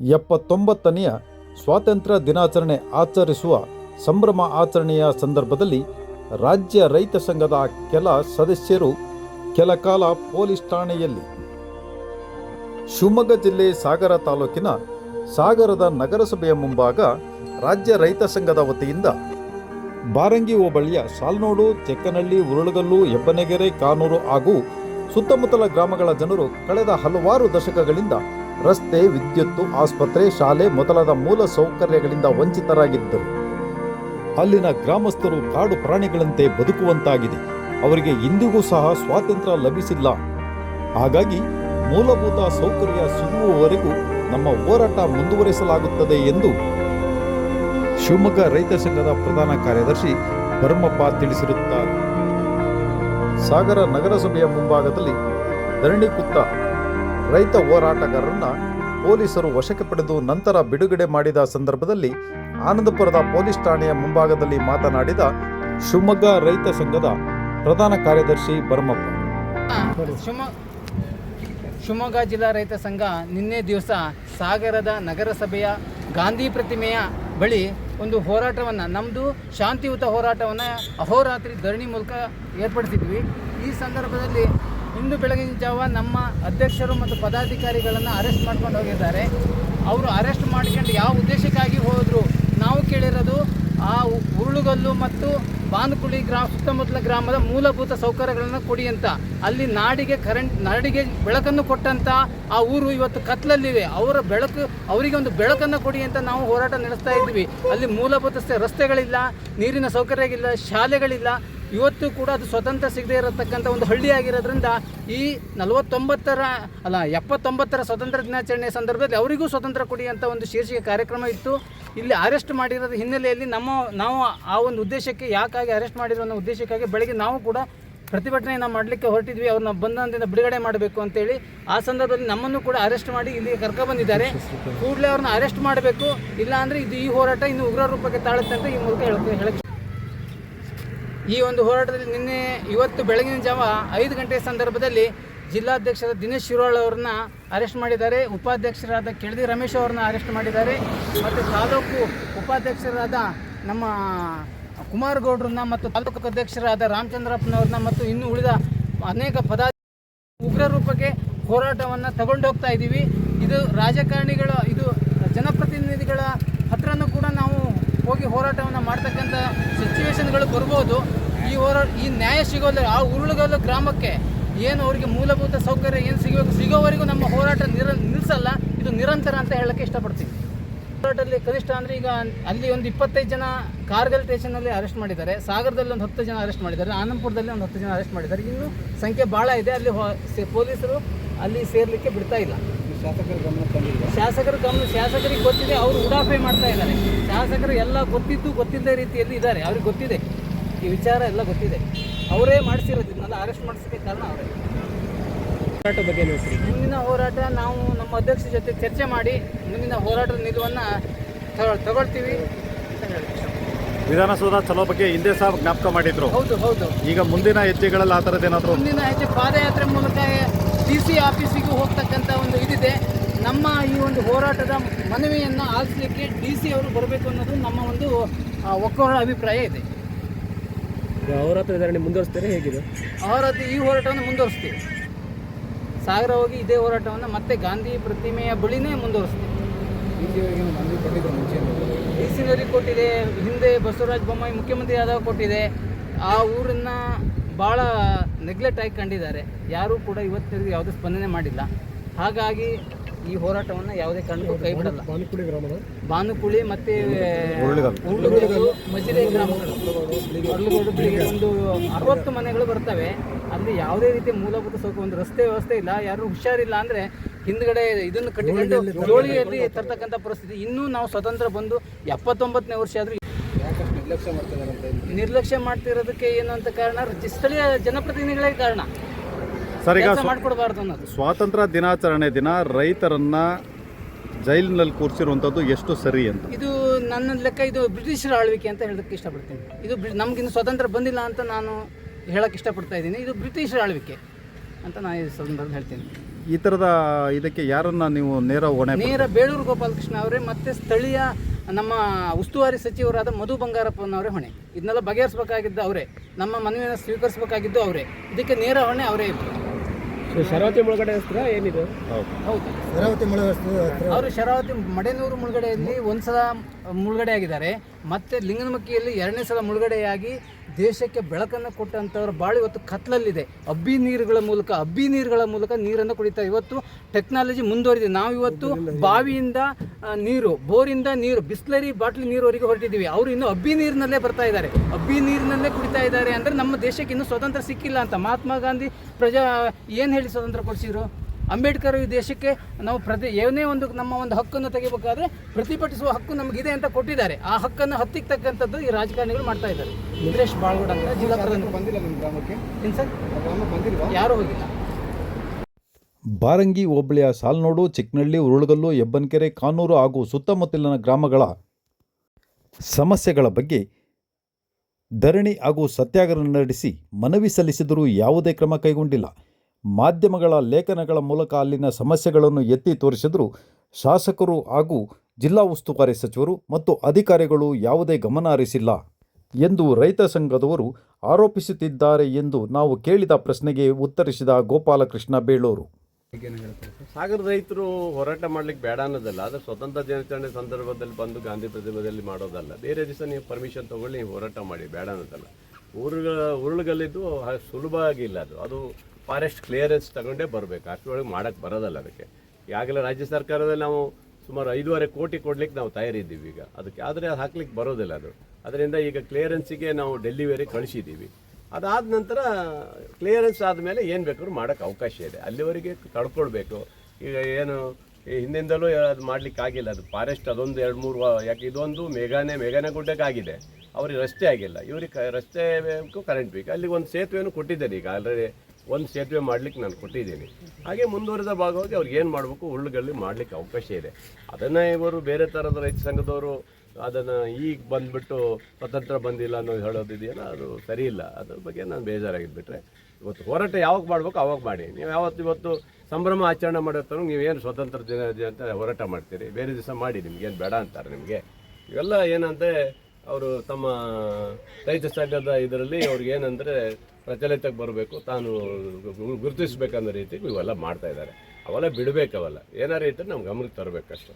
ಎಪ್ಪತ್ತೊಂಬತ್ತನೆಯ ಸ್ವಾತಂತ್ರ್ಯ ದಿನಾಚರಣೆ ಆಚರಿಸುವ ಸಂಭ್ರಮ ಆಚರಣೆಯ ಸಂದರ್ಭದಲ್ಲಿ ರಾಜ್ಯ ರೈತ ಸಂಘದ ಕೆಲ ಸದಸ್ಯರು ಕೆಲ ಕಾಲ ಪೊಲೀಸ್ ಠಾಣೆಯಲ್ಲಿ ಶಿವಮೊಗ್ಗ ಜಿಲ್ಲೆ ಸಾಗರ ತಾಲೂಕಿನ ಸಾಗರದ ನಗರಸಭೆಯ ಮುಂಭಾಗ ರಾಜ್ಯ ರೈತ ಸಂಘದ ವತಿಯಿಂದ ಬಾರಂಗಿ ಹೋಬಳಿಯ ಸಾಲ್ನೋಡು ಚೆಕ್ಕನಹಳ್ಳಿ, ಉರುಳಗಲ್ಲು ಹೆಬ್ಬನಗೆರೆ ಕಾನೂರು ಹಾಗೂ ಸುತ್ತಮುತ್ತಲ ಗ್ರಾಮಗಳ ಜನರು ಕಳೆದ ಹಲವಾರು ದಶಕಗಳಿಂದ ರಸ್ತೆ, ವಿದ್ಯುತ್ತು, ಆಸ್ಪತ್ರೆ, ಶಾಲೆ ಮೊದಲಾದ ಮೂಲ ಸೌಕರ್ಯಗಳಿಂದ ವಂಚಿತರಾಗಿದ್ದರು. ಅಲ್ಲಿನ ಗ್ರಾಮಸ್ಥರು ಕಾಡು ಪ್ರಾಣಿಗಳಂತೆ ಬದುಕುವಂತಾಗಿದೆ. ಅವರಿಗೆ ಇಂದಿಗೂ ಸಹ ಸ್ವಾತಂತ್ರ್ಯ ಲಭಿಸಿಲ್ಲ. ಹಾಗಾಗಿ ಮೂಲಭೂತ ಸೌಕರ್ಯ ಸಿಗುವವರೆಗೂ ನಮ್ಮ ಹೋರಾಟ ಮುಂದುವರಿಸಲಾಗುತ್ತದೆ ಎಂದು ಶಿವಮೊಗ್ಗ ರೈತ ಸಂಘದ ಪ್ರಧಾನ ಕಾರ್ಯದರ್ಶಿ ಭರಮಪ್ಪ ತಿಳಿಸಿರುತ್ತಾರೆ. ಸಾಗರ ನಗರಸಭೆಯ ಮುಂಭಾಗದಲ್ಲಿ ಧರಣಿ ಕುತ್ತ ರೈತ ಹೋರಾಟಗಾರರನ್ನ ಪೊಲೀಸರು ವಶಕ್ಕೆ ಪಡೆದು ನಂತರ ಬಿಡುಗಡೆ ಮಾಡಿದ ಸಂದರ್ಭದಲ್ಲಿ ಆನಂದಪುರದ ಪೊಲೀಸ್ ಠಾಣೆಯ ಮುಂಭಾಗದಲ್ಲಿ ಮಾತನಾಡಿದ ಶಿವಮೊಗ್ಗ ರೈತ ಸಂಘದ ಪ್ರಧಾನ ಕಾರ್ಯದರ್ಶಿ ಭರಮಪ್ಪ ಶಿವಮೊಗ್ಗ ಜಿಲ್ಲಾ ರೈತ ಸಂಘ ನಿನ್ನೆ ದಿವಸ ಸಾಗರದ ನಗರಸಭೆಯ ಗಾಂಧಿ ಪ್ರತಿಮೆಯ ಬಳಿ ಒಂದು ಹೋರಾಟವನ್ನು ನಮ್ಮದು ಶಾಂತಿಯುತ ಹೋರಾಟವನ್ನು ಅಹೋರಾತ್ರಿ ಧರಣಿ ಮೂಲಕ ಏರ್ಪಡಿಸಿದ್ವಿ. ಈ ಸಂದರ್ಭದಲ್ಲಿ ಇಂದು ಬೆಳಗಿನ ಜಾವ ನಮ್ಮ ಅಧ್ಯಕ್ಷರು ಮತ್ತು ಪದಾಧಿಕಾರಿಗಳನ್ನು ಅರೆಸ್ಟ್ ಮಾಡ್ಕೊಂಡು ಹೋಗಿದ್ದಾರೆ. ಅವರು ಅರೆಸ್ಟ್ ಮಾಡ್ಕೊಂಡು ಯಾವ ಉದ್ದೇಶಕ್ಕಾಗಿ ಹೋದರು ನಾವು ಕೇಳಿರೋದು ಆ ಉರುಳುಗಲ್ಲು ಮತ್ತು ಬಾನುಕುಳಿ ಗ್ರಾಮ ಸುತ್ತಮುತ್ತಲ ಗ್ರಾಮದ ಮೂಲಭೂತ ಸೌಕರ್ಯಗಳನ್ನು ಕೊಡಿ ಅಂತ. ಅಲ್ಲಿ ನಾಡಿಗೆ ಕರೆಂಟ್ ನಾಡಿಗೆ ಬೆಳಕನ್ನು ಕೊಟ್ಟಂಥ ಆ ಊರು ಇವತ್ತು ಕತ್ಲಲ್ಲಿವೆ. ಅವರ ಬೆಳಕು, ಅವರಿಗೆ ಒಂದು ಬೆಳಕನ್ನು ಕೊಡಿ ಅಂತ ನಾವು ಹೋರಾಟ ನಡೆಸ್ತಾ ಇದ್ವಿ ಅಲ್ಲಿ ಮೂಲಭೂತ ರಸ್ತೆಗಳಿಲ್ಲ, ನೀರಿನ ಸೌಕರ್ಯಗಳಿಲ್ಲ ಶಾಲೆಗಳಿಲ್ಲ. ಇವತ್ತು ಕೂಡ ಅದು ಸ್ವತಂತ್ರ ಸಿಗದೇ ಇರತಕ್ಕಂಥ ಒಂದು ಹಳ್ಳಿ ಆಗಿರೋದ್ರಿಂದ ಈ ನಲವತ್ತೊಂಬತ್ತರ, ಅಲ್ಲ, ಎಪ್ಪತ್ತೊಂಬತ್ತರ ಸ್ವತಂತ್ರ ದಿನಾಚರಣೆ ಸಂದರ್ಭದಲ್ಲಿ ಅವರಿಗೂ ಸ್ವತಂತ್ರ ಕೊಡಿ ಅಂತ ಒಂದು ಶೀರ್ಷಿಕೆ ಕಾರ್ಯಕ್ರಮ ಇತ್ತು. ಇಲ್ಲಿ ಅರೆಸ್ಟ್ ಮಾಡಿರೋದ ಹಿನ್ನೆಲೆಯಲ್ಲಿ ನಮ್ಮ, ನಾವು ಆ ಒಂದು ಉದ್ದೇಶಕ್ಕೆ ಯಾಕಾಗಿ ಅರೆಸ್ಟ್ ಮಾಡಿರೋ ಅನ್ನೋ ಉದ್ದೇಶಕ್ಕಾಗಿ ಬೆಳಗ್ಗೆ ನಾವು ಕೂಡ ಪ್ರತಿಭಟನೆಯನ್ನು ಮಾಡಲಿಕ್ಕೆ ಹೊರಟಿದ್ವಿ. ಅವ್ರನ್ನ ಬಂಧನದಿಂದ ಬಿಡುಗಡೆ ಮಾಡಬೇಕು ಅಂತೇಳಿ. ಆ ಸಂದರ್ಭದಲ್ಲಿ ನಮ್ಮನ್ನು ಕೂಡ ಅರೆಸ್ಟ್ ಮಾಡಿ ಇಲ್ಲಿ ಕರ್ಕೊಬಂದಿದ್ದಾರೆ ಕೂಡಲೇ ಅವ್ರನ್ನ ಅರೆಸ್ಟ್ ಮಾಡಬೇಕು. ಇಲ್ಲ ಅಂದರೆ ಇದು ಈ ಹೋರಾಟ ಇನ್ನು ಉಗ್ರ ರೂಪಕ್ಕೆ ತಾಳುತ್ತೆ ಅಂತ ಈ ಮೂಲಕ ಹೇಳಕ್ಕೆ ಈ ಒಂದು ಹೋರಾಟದಲ್ಲಿ ನಿನ್ನೆ ಇವತ್ತು ಬೆಳಗಿನ ಜಾವ ಐದು ಗಂಟೆ ಸಂದರ್ಭದಲ್ಲಿ ಜಿಲ್ಲಾಧ್ಯಕ್ಷರ ದಿನೇಶ್ ಶಿರೋಳ್ ಅವರನ್ನ ಅರೆಸ್ಟ್ ಮಾಡಿದ್ದಾರೆ. ಉಪಾಧ್ಯಕ್ಷರಾದ ಕೆಳದಿ ರಮೇಶ್ ಅವ್ರನ್ನ ಅರೆಸ್ಟ್ ಮಾಡಿದ್ದಾರೆ. ಮತ್ತು ತಾಲೂಕು ಉಪಾಧ್ಯಕ್ಷರಾದ ನಮ್ಮ ಕುಮಾರ್ ಗೌಡ್ರನ್ನ ಮತ್ತು ತಾಲೂಕು ಅಧ್ಯಕ್ಷರಾದ ರಾಮಚಂದ್ರಪ್ಪನವ್ರನ್ನ ಮತ್ತು ಇನ್ನು ಉಳಿದ ಅನೇಕ ಪದ ಉಗ್ರ ರೂಪಕ್ಕೆ ಹೋರಾಟವನ್ನು ತಗೊಂಡು ಹೋಗ್ತಾ ಇದ್ದೀವಿ ಇದು ರಾಜಕಾರಣಿಗಳ, ಇದು ಜನಪ್ರತಿನಿಧಿಗಳ ಹತ್ರನೂ ಕೂಡ ನಾವು ಹೋಗಿ ಹೋರಾಟವನ್ನು ಮಾಡ್ತಕ್ಕಂಥ ಸಿಚುವೇಶನ್ಗಳು ಬರ್ಬೋದು. ಈ ಹೋರಾಟ ಈ ನ್ಯಾಯ ಸಿಗೋಲ್ಲ ಆ ಉರುಳುಗಲ್ಲು ಗ್ರಾಮಕ್ಕೆ ಏನು ಅವರಿಗೆ ಮೂಲಭೂತ ಸೌಕರ್ಯ ಏನು ಸಿಗಬೇಕು, ಸಿಗೋವರೆಗೂ ನಮ್ಮ ಹೋರಾಟ ನಿರ ನಿಲ್ಲಿಸಲ್ಲ ಇದು ನಿರಂತರ ಅಂತ ಹೇಳೋಕ್ಕೆ ಇಷ್ಟಪಡ್ತೀನಿ. ಹೋರಾಟದಲ್ಲಿ ಕನಿಷ್ಠ ಅಂದರೆ ಈಗ ಅಲ್ಲಿ ಒಂದು ಇಪ್ಪತ್ತೈದು ಜನ ಕಾರ್ಗಲ್ ಸ್ಟೇಷನಲ್ಲಿ ಅರೆಸ್ಟ್ ಮಾಡಿದ್ದಾರೆ. ಸಾಗರದಲ್ಲಿ ಒಂದು ಹತ್ತು ಜನ ಅರೆಸ್ಟ್ ಮಾಡಿದ್ದಾರೆ. ಆನಂದಪುರದಲ್ಲಿ ಒಂದು ಹತ್ತು ಜನ ಅರೆಸ್ಟ್ ಮಾಡಿದ್ದಾರೆ. ಇನ್ನೂ ಸಂಖ್ಯೆ ಭಾಳ ಇದೆ. ಅಲ್ಲಿ ಪೊಲೀಸರು ಅಲ್ಲಿ ಸೇರಲಿಕ್ಕೆ ಬಿಡ್ತಾ ಇಲ್ಲ. ಶಾಸಕರ ಗಮನ ತಂದಿಲ್ಲ ಶಾಸಕರ ಗಮನ ಶಾಸಕರಿಗೆ ಗೊತ್ತಿದೆ ಅವರು ಉಡಾಫೆ ಮಾಡ್ತಾ ಇದ್ದಾರೆ. ಶಾಸಕರು ಎಲ್ಲ ಗೊತ್ತಿದ್ದು ಗೊತ್ತಿದ್ದ ರೀತಿಯಲ್ಲಿ ಇದ್ದಾರೆ ಅವ್ರಿಗೆ ಗೊತ್ತಿದೆ. ಈ ವಿಚಾರ ಎಲ್ಲ ಗೊತ್ತಿದೆ. ಅವರೇ ಮಾಡಿಸಿರೋದು ಇದನ್ನೆಲ್ಲ ಅರೆಸ್ಟ್ ಮಾಡಿಸೋಕ್ಕೆ ಕಾರಣ ಅವರೇ. ಹೋರಾಟ ಬಗ್ಗೆ ಮುಂದಿನ ಹೋರಾಟ ನಾವು ನಮ್ಮ ಅಧ್ಯಕ್ಷರ ಜೊತೆ ಚರ್ಚೆ ಮಾಡಿ ಮುಂದಿನ ಹೋರಾಟದ ನಿಲುವನ್ನು ತಗೊಳ್- ತಗೊಳ್ತೀವಿ. ವಿಧಾನಸೌಧ ಚಲೋ ಬಗ್ಗೆ ಹಿಂದೆ ಸಹ ಜ್ಞಾಪಕ ಮಾಡಿದ್ರು. ಹೌದು ಹೌದು. ಈಗ ಮುಂದಿನ ಹೆಜ್ಜೆಗಳಲ್ಲಿ ಆ ಥರದ್ದೇನಾದರೂ ಮುಂದಿನ ಹೆಜ್ಜೆ ಪಾದಯಾತ್ರೆ ಮೂಲಕ ಡಿ ಸಿ ಆಫೀಸಿಗೂ ಹೋಗ್ತಕ್ಕಂಥ ಒಂದು ಇದಿದೆ. ನಮ್ಮ ಈ ಒಂದು ಹೋರಾಟದ ಮನವಿಯನ್ನು ಆಲಿಸಲಿಕ್ಕೆ ಡಿ ಸಿ ಅವರು ಬರಬೇಕು ಅನ್ನೋದು ನಮ್ಮ ಒಂದು ಒಕ್ಕೂಟ ಅಭಿಪ್ರಾಯ ಇದೆ. ಹೋರಾಟ ಧರಣಿ ಮುಂದುವರಿಸ್ತಾರೆ? ಹೇಗಿದೆ? ಅವರದ್ದು ಈ ಹೋರಾಟವನ್ನು ಮುಂದುವರಿಸ್ತೀವಿ. ಸಾಗರ ಹೋಗಿ ಇದೇ ಹೋರಾಟವನ್ನು ಮತ್ತೆ ಗಾಂಧಿ ಪ್ರತಿಮೆಯ ಬಳಿನೇ ಮುಂದುವರಿಸ್ತೀವಿ. ಡಿ ಸಿ ಮುಂಚೆ ಡಿ ಸಿನವರಿಗೆ ಕೊಟ್ಟಿದೆ ಹಿಂದೆ ಬಸವರಾಜ ಬೊಮ್ಮಾಯಿ ಮುಖ್ಯಮಂತ್ರಿ ಆದಾಗ ಕೊಟ್ಟಿದೆ. ಆ ಊರನ್ನು ಭಾಳ ನೆಗ್ಲೆಕ್ಟ್ ಆಗಿ ಕಂಡಿದ್ದಾರೆ. ಯಾರೂ ಕೂಡ ಇವತ್ತಿನ ಯಾವುದೇ ಸ್ಪಂದನೆ ಮಾಡಿಲ್ಲ. ಹಾಗಾಗಿ ಈ ಹೋರಾಟವನ್ನು ಯಾವುದೇ ಕಾರಣಕ್ಕೂ ಕೈ ಬಿಡಲ್ಲ. ಬಾನುಕುಳಿ ಗ್ರಾಮದ? ಬಾನುಕುಳಿ ಮತ್ತೆ. ಮಜಿರೆ ಗ್ರಾಮಗಳು. ಒಂದು ಅರವತ್ತು ಮನೆಗಳು ಬರ್ತವೆ. ಅಲ್ಲಿ ಯಾವುದೇ ರೀತಿ ಮೂಲಭೂತ ಸೌಕರ್ಯ ಒಂದು ರಸ್ತೆ ವ್ಯವಸ್ಥೆ ಇಲ್ಲ. ಯಾರು ಹುಷಾರಿಲ್ಲ ಅಂದ್ರೆ ಹಿಂದ್ಗಡೆ ಇದನ್ನು ಕಟ್ಟಿಕೊಂಡು ಜೋಳಿಯಲ್ಲಿ ತರ್ತಕ್ಕಂಥ ಪರಿಸ್ಥಿತಿ. ಇನ್ನೂ ನಾವು ಸ್ವತಂತ್ರ ಬಂದು ಎಪ್ಪತ್ತೊಂಬತ್ತನೇ ವರ್ಷ ಆದರೂ ನಿರ್ಲಕ್ಷ್ಯ ಮಾಡ್ತಿದ್ದಾರೆ ಅಂತ ನಿರ್ಲಕ್ಷ್ಯ ಮಾಡ್ತಿರೋದಕ್ಕೆ ಏನು ಅಂತ ಕಾರಣ? ಸ್ಥಳೀಯ ಜನಪ್ರತಿನಿಧಿಗಳೇ ಕಾರಣ. ಸರ್ ಈಗ ಮಾಡ್ಕೊಡ್ಬಾರ್ದು ಅನ್ನೋದು. ಸ್ವಾತಂತ್ರ್ಯ ದಿನಾಚರಣೆ ದಿನ ರೈತರನ್ನ ಜೈಲಿನಲ್ಲಿ ಕೂರಿಸಿರುವಂಥದ್ದು ಎಷ್ಟು ಸರಿ ಅಂತ? ಇದು ನನ್ನ ಲೆಕ್ಕ ಇದು ಬ್ರಿಟಿಷರ ಆಳ್ವಿಕೆ ಅಂತ ಹೇಳೋದಕ್ಕೆ ಇಷ್ಟಪಡ್ತೀನಿ. ಇದು ಬ್ರಿ- ನಮಗಿನ್ನು ಸ್ವಾತಂತ್ರ್ಯ ಬಂದಿಲ್ಲ ಅಂತ ನಾನು ಹೇಳಕ್ಕೆ ಇಷ್ಟಪಡ್ತಾ ಇದ್ದೀನಿ. ಇದು ಬ್ರಿಟಿಷರ ಆಳ್ವಿಕೆ ಅಂತ ನಾನು ಈ ಸಂದರ್ಭದಲ್ಲಿ ಹೇಳ್ತೀನಿ. ಈ ಥರದ ಇದಕ್ಕೆ ಯಾರನ್ನ ನೀವು ನೇರ ಹೊಣೆ ನೇರ ಬೇಳೂರು ಗೋಪಾಲಕೃಷ್ಣ ಅವರೇ ಮತ್ತು ಸ್ಥಳೀಯ ನಮ್ಮ ಉಸ್ತುವಾರಿ ಸಚಿವರಾದ ಮಧು ಬಂಗಾರಪ್ಪನವರೇ ಹೊಣೆ. ಇದನ್ನೆಲ್ಲ ಬಗೆಹರಿಸಬೇಕಾಗಿದ್ದು ಅವರೇ. ನಮ್ಮ ಮನವಿಯನ್ನು ಸ್ವೀಕರಿಸಬೇಕಾಗಿದ್ದು ಅವರೇ. ಇದಕ್ಕೆ ನೇರ ಹೊಣೆ ಅವರೇ ಇದ್ರು. ಶರಾವತಿ ಮುಳುಗಡೆ ಹತ್ರ ಏನಿದೆ? ಹೌದು. ಅವರು ಶರಾವತಿ ಮಡೆನೂರು ಮುಳುಗಡೆಯಲ್ಲಿ ಒಂದ್ಸಲ ಮುಳುಗಡೆ ಆಗಿದ್ದಾರೆ. ಮತ್ತೆ ಲಿಂಗನಮಕ್ಕಿಯಲ್ಲಿ ಎರಡನೇ ಸಲ ಮುಳುಗಡೆಯಾಗಿ ದೇಶಕ್ಕೆ ಬೆಳಕನ್ನು ಕೊಟ್ಟಂಥವ್ರ ಬಾಳು ಇವತ್ತು ಕತ್ಲಲ್ಲಿದೆ. ಅಬ್ಬಿ ನೀರುಗಳ ಮೂಲಕ, ಅಬ್ಬಿ ನೀರುಗಳ ಮೂಲಕ ನೀರನ್ನು ಕುಡಿತಾ ಇವತ್ತು ಟೆಕ್ನಾಲಜಿ ಮುಂದುವರಿದೆ ನಾವು ಇವತ್ತು ಬಾವಿಯಿಂದ ನೀರು, ಬೋರಿಂದ ನೀರು, ಬಿಸ್ಲರಿ ಬಾಟ್ಲಿ ನೀರುವರೆಗೆ ಹೊರಟಿದ್ದೀವಿ. ಅವರು ಇನ್ನು ಅಬ್ಬಿ ನೀರಿನಲ್ಲೇ ಬರ್ತಾ ಇದ್ದಾರೆ. ಅಬ್ಬಿ ನೀರಿನಲ್ಲೇ ಕುಡಿತಾ ಇದ್ದಾರೆ ಅಂದರೆ ನಮ್ಮ ದೇಶಕ್ಕೆ ಇನ್ನೂ ಸ್ವತಂತ್ರ ಸಿಕ್ಕಿಲ್ಲ ಅಂತ. ಮಹಾತ್ಮ ಗಾಂಧಿ ಪ್ರಜಾ, ಏನು ಹೇಳಿ ಸ್ವತಂತ್ರ ಕೊಡಿಸಿದ್ರು? ಅಂಬೇಡ್ಕರ್ ಈ ದೇಶಕ್ಕೆ ನಾವು ಪ್ರತಿ ಏನೇ ಒಂದು ನಮ್ಮ ಒಂದು ಹಕ್ಕನ್ನು ತೆಗಿಬೇಕಾದ್ರೆ ಪ್ರತಿಭಟಿಸುವ ಹಕ್ಕು ನಮಗಿದೆ ಅಂತ ಕೊಟ್ಟಿದ್ದಾರೆ. ಆ ಹಕ್ಕನ್ನು ಹತ್ತಿಗೆ ತಕ್ಕಂಥದ್ದು ಈ ರಾಜಕಾರಣಿಗಳು ಮಾಡ್ತಾ ಇದ್ದಾರೆ. ಇಂದ್ರೇಶ್ ಬಾಳ್ಗೋಡ್ ಅಂತ ಜಿಲ್ಲಾ ಪ್ರಧಾನ. ಬಂದಿಲ್ಲ ನಿಮ್ಮ ಗ್ರಾಮಕ್ಕೆ? ಸರ್? ಯಾರೂ ಹೋಗಿಲ್ಲ. ಬಾರಂಗಿ ಹೋಬಳಿಯ ಸಾಲ್ನೋಡು ಚಿಕ್ಕನಳ್ಳಿ ಉರುಳಗಲ್ಲು ಹೆಬ್ಬನ್ಕೆರೆ ಕಾನೂರು ಹಾಗೂ ಸುತ್ತಮುತ್ತಲಿನ ಗ್ರಾಮಗಳ ಸಮಸ್ಯೆಗಳ ಬಗ್ಗೆ ಧರಣಿ ಹಾಗೂ ಸತ್ಯಾಗ್ರಹ ನಡೆಸಿ ಮನವಿ ಸಲ್ಲಿಸಿದರೂ ಯಾವುದೇ ಕ್ರಮ ಕೈಗೊಂಡಿಲ್ಲ. ಮಾಧ್ಯಮಗಳ ಲೇಖನಗಳ ಮೂಲಕ ಅಲ್ಲಿನ ಸಮಸ್ಯೆಗಳನ್ನು ಎತ್ತಿ ತೋರಿಸಿದ್ರು ಶಾಸಕರು ಹಾಗೂ ಜಿಲ್ಲಾ ಉಸ್ತುವಾರಿ ಸಚಿವರು ಮತ್ತು ಅಧಿಕಾರಿಗಳು ಯಾವುದೇ ಗಮನ ಹರಿಸಿಲ್ಲ ಎಂದು ರೈತ ಸಂಘದವರು ಆರೋಪಿಸುತ್ತಿದ್ದಾರೆ ಎಂದು ನಾವು ಕೇಳಿದ ಪ್ರಶ್ನೆಗೆ ಉತ್ತರಿಸಿದ ಗೋಪಾಲಕೃಷ್ಣ ಬೇಳೂರು. ಸಾಗರ ರೈತರು ಹೋರಾಟ ಮಾಡ್ಲಿಕ್ಕೆ ಬೇಡ ಅನ್ನೋದಲ್ಲ ಆದರೆ ಸ್ವತಂತ್ರ ದಿನಾಚರಣೆ ಸಂದರ್ಭದಲ್ಲಿ ಬಂದು ಗಾಂಧಿ ಪ್ರತಿಭದಲ್ಲಿ ಮಾಡೋದಲ್ಲ. ಬೇರೆ ದಿವಸ ನೀವು ಪರ್ಮಿಷನ್ ತಗೊಳ್ಳಿ, ನೀವು ಹೋರಾಟ ಮಾಡಿ, ಬೇಡ ಅನ್ನೋದಲ್ಲ. ಊರುಗಳ ಉರುಳುಗಲ್ಲಿದ್ದು ಸುಲಭ ಆಗಿಲ್ಲ ಅದು. ಅದು ಫಾರೆಸ್ಟ್ ಕ್ಲಿಯರೆನ್ಸ್ ತಗೊಂಡೇ ಬರಬೇಕು. ಅಷ್ಟರೊಳಗೆ ಮಾಡೋಕ್ಕೆ ಬರೋದಲ್ಲ ಅದಕ್ಕೆ. ಈಗಾಗಲೇ ರಾಜ್ಯ ಸರ್ಕಾರದಲ್ಲಿ ನಾವು ಸುಮಾರು ಐದೂವರೆ ಕೋಟಿ ಕೊಡ್ಲಿಕ್ಕೆ ನಾವು ತಯಾರಿದ್ದೀವಿ ಈಗ. ಅದಕ್ಕೆ ಆದರೆ ಅದು ಹಾಕ್ಲಿಕ್ಕೆ ಬರೋದಿಲ್ಲ ಅದು. ಅದರಿಂದ ಈಗ ಕ್ಲಿಯರೆನ್ಸಿಗೆ ನಾವು ಡೆಲಿವರಿ ಕಳಿಸಿದ್ದೀವಿ. ಅದಾದ ನಂತರ ಕ್ಲಿಯರೆನ್ಸ್ ಆದಮೇಲೆ ಏನು ಬೇಕಾದ್ರೂ ಮಾಡೋಕ್ಕೆ ಅವಕಾಶ ಇದೆ. ಅಲ್ಲಿವರೆಗೆ ತಡ್ಕೊಳ್ಬೇಕು. ಈಗ ಏನು ಹಿಂದಿಂದಲೂ ಅದು ಮಾಡ್ಲಿಕ್ಕೆ ಆಗಿಲ್ಲ. ಅದು ಫಾರೆಸ್ಟ್ ಅದೊಂದು ಎರಡು ಮೂರು, ಯಾಕೆ ಇದೊಂದು ಮೇಘಾನೆ ಮೇಘಾನೆ ಗುಡ್ಡಕ್ಕಾಗಿದೆ ಅವ್ರಿಗೆ ರಸ್ತೆ ಆಗಿಲ್ಲ. ಇವ್ರಿಗೆ ರಸ್ತೆ ಬೇಕು ಕರೆಂಟ್ ಬೇಕು. ಅಲ್ಲಿಗೆ ಒಂದು ಸೇತುವೆಯನ್ನು ಕೊಟ್ಟಿದ್ದಾರೆ ಈಗ ಆಲ್ರೆಡಿ ಒಂದು ಸೇತುವೆ ಮಾಡ್ಲಿಕ್ಕೆ ನಾನು ಕೊಟ್ಟಿದ್ದೀನಿ. ಹಾಗೆ ಮುಂದುವರೆದ ಭಾಗವಾಗಿ ಅವ್ರಿಗೆ ಏನು ಮಾಡಬೇಕು, ಉರುಳುಗಲ್ಲಿ ಮಾಡಲಿಕ್ಕೆ ಅವಕಾಶ ಇದೆ. ಅದನ್ನು ಇವರು ಬೇರೆ ಥರದ ರೈತ ಸಂಘದವರು ಅದನ್ನು ಈಗ ಬಂದುಬಿಟ್ಟು ಸ್ವತಂತ್ರ ಬಂದಿಲ್ಲ ಅನ್ನೋದು ಹೇಳೋದಿದೆಯಲ್ಲ ಅದು ಸರಿ ಇಲ್ಲ. ಅದ್ರ ಬಗ್ಗೆ ನಾನು ಬೇಜಾರಾಗಿದ್ಬಿಟ್ರೆ. ಇವತ್ತು ಹೋರಾಟ ಯಾವಾಗ ಮಾಡಬೇಕು, ಅವಾಗ ಮಾಡಿ. ನೀವು ಯಾವತ್ತು ಇವತ್ತು ಸಂಭ್ರಮ ಆಚರಣೆ ಮಾಡಿರ್ತಾರೋ ನೀವೇನು ಸ್ವತಂತ್ರ ದಿನ ಅಂತ ಹೋರಾಟ ಮಾಡ್ತೀರಿ? ಬೇರೆ ದಿವಸ ಮಾಡಿ, ನಿಮಗೇನು ಬೇಡ ಅಂತಾರೆ ನಿಮಗೆ. ಇವೆಲ್ಲ ಏನಂದರೆ ಅವರು ತಮ್ಮ ರೈತ ಸಂಘದ ಇದರಲ್ಲಿ ಅವ್ರಿಗೆ ಏನಂದರೆ ಪ್ರಚಲಿತಕ್ಕೆ ಬರಬೇಕು, ತಾನು ಗುರುತಿಸಬೇಕನ್ನೋ ರೀತಿಗೆ ಇವೆಲ್ಲ ಮಾಡ್ತಾ ಇದ್ದಾರೆ. ಅವೆಲ್ಲ ಬಿಡಬೇಕು ಅವೆಲ್ಲ. ಏನಾರು ಇದ್ದರೆ ನಮ್ಮ ಗಮನಕ್ಕೆ ತರಬೇಕಷ್ಟೆ.